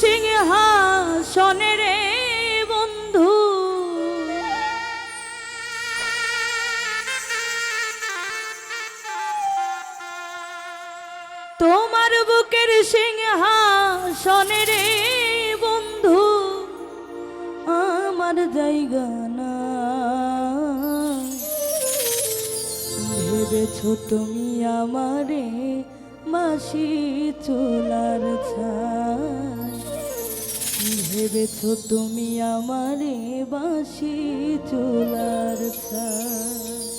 সিংহাসনে রে বন্ধু। তোমার বুকের সিংহাসনে রে বন্ধু। আমার জায়গা না ভেবেছ তুমি আমারে মাসি চুলার ছাই ভেবেছ তুমি আমারে বাসি চুলার ছাই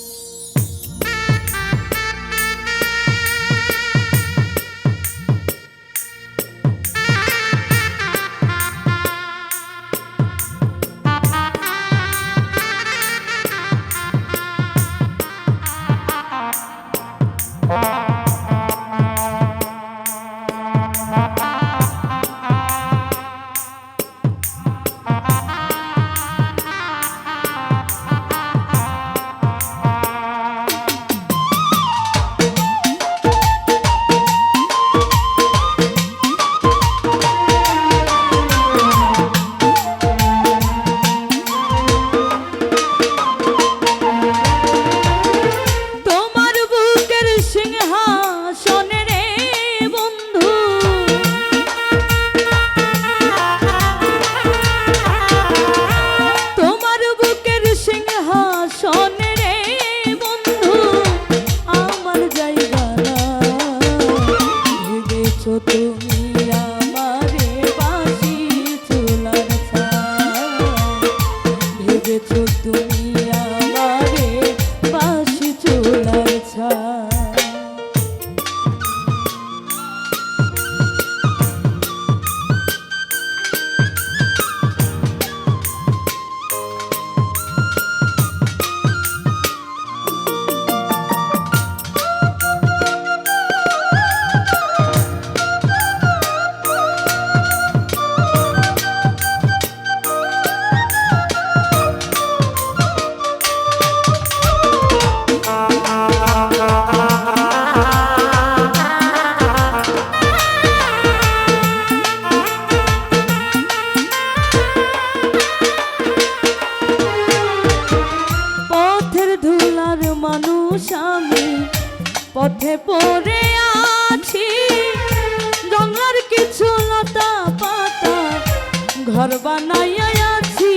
বানাইয়া আছি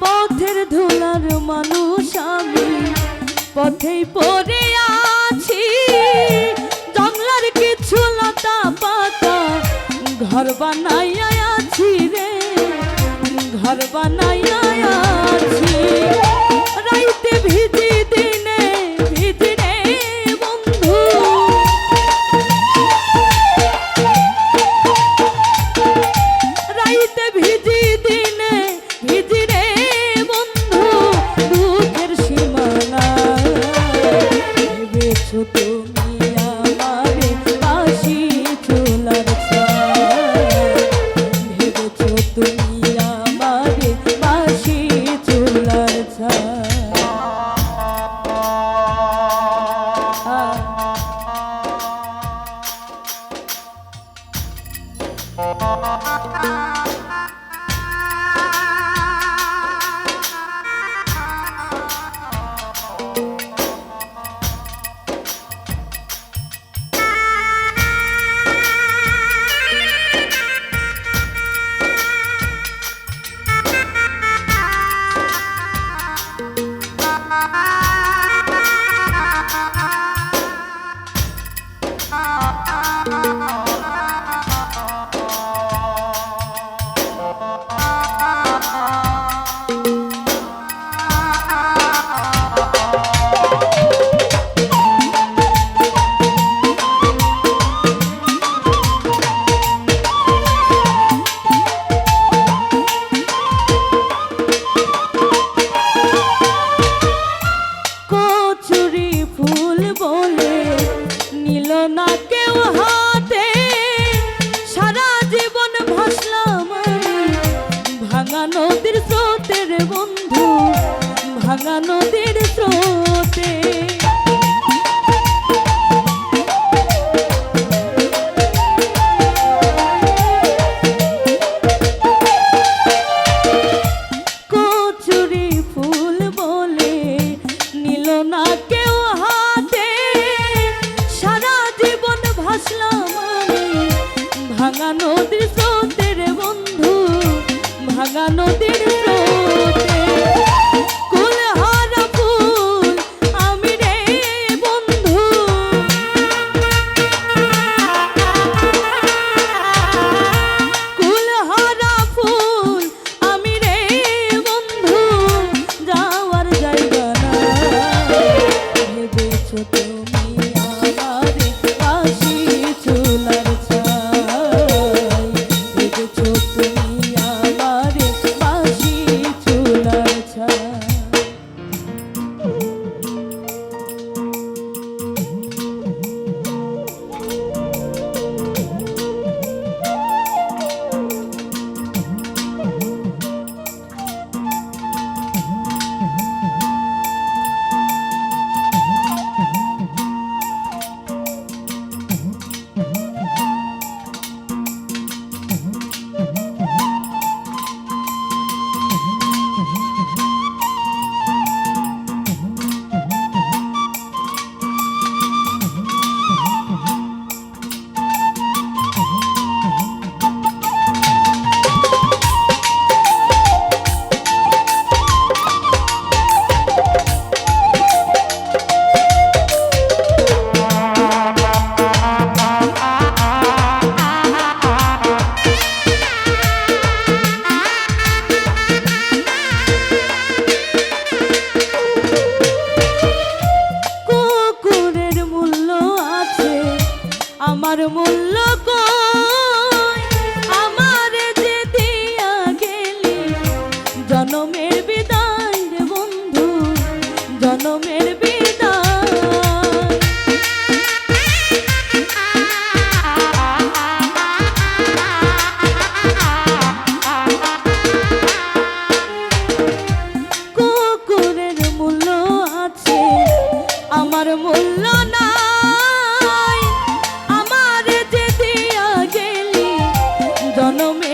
পথের ধুলার মানুষ আমি পথেই পড়ে ঘর বানাইয়া আছি রে ঘর বানাইয়া আছি। Ah! ভেজেছো তুমি আমার মূল্য কই don't know me